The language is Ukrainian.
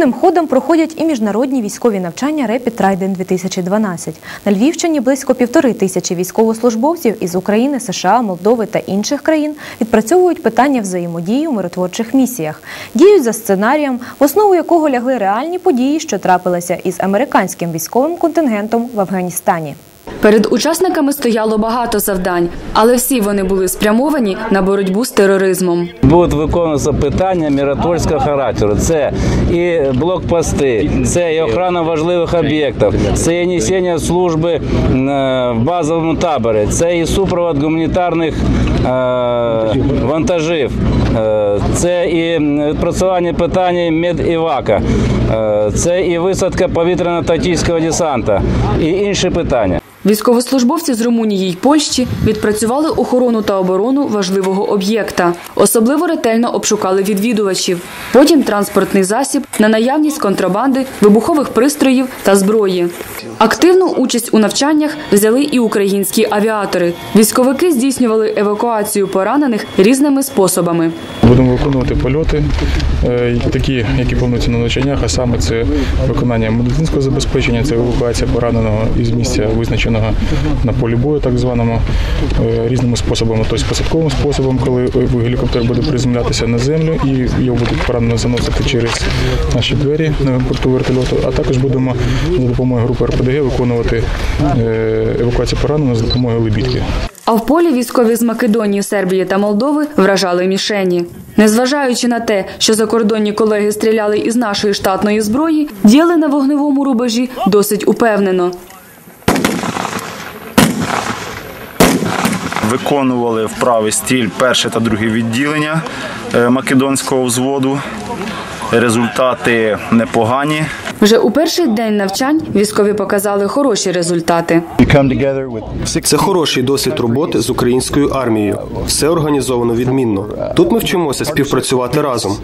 Повним ходом проходять і міжнародні військові навчання Rapid Trident 2012. На Львівщині близько півтори тисячі військовослужбовців із України, США, Молдови та інших країн відпрацьовують питання взаємодії у миротворчих місіях, діють за сценарієм, в основу якого лягли реальні події, що трапилися із американським військовим контингентом в Афганістані. Перед учасниками стояло багато завдань, але всі вони були спрямовані на боротьбу з тероризмом. Будуть виконуватися питання миротворського характеру. Це і блокпости, це і охорона важливих об'єктів, це і несення служби е, в базовому таборі, це і супровод гуманітарних е, вантажів, е, це і відпрацювання питання медівака, це і висадка повітряно-тактичного десанта і інші питання. Військовослужбовці з Румунії й Польщі відпрацювали охорону та оборону важливого об'єкта. Особливо ретельно обшукали відвідувачів. Потім транспортний засіб на наявність контрабанди, вибухових пристроїв та зброї. Активну участь у навчаннях взяли і українські авіатори. Військовики здійснювали евакуацію поранених різними способами. Будемо виконувати польоти, е, такі, які плануються на навчаннях, а саме це виконання медицинського забезпечення, це евакуація пораненого із місця визначеного на полі бою, так званому, е, різними способами, тобто посадковим способом, коли гелікоптер буде приземлятися на землю і його будуть поранено заносити через наші двері на борту вертольоту, а також будемо за допомогою групи РПДГ виконувати е, евакуацію пораненого за допомогою лебідки. А в полі військові з Македонії, Сербії та Молдови вражали мішені. Незважаючи на те, що закордонні колеги стріляли із нашої штатної зброї, діяли на вогневому рубежі досить упевнено. Виконували вправи стіль перше та друге відділення е, македонського взводу. Результати непогані. Вже у перший день навчань військові показали хороші результати. Це хороший досвід роботи з українською армією. Все організовано відмінно. Тут ми вчимося співпрацювати разом.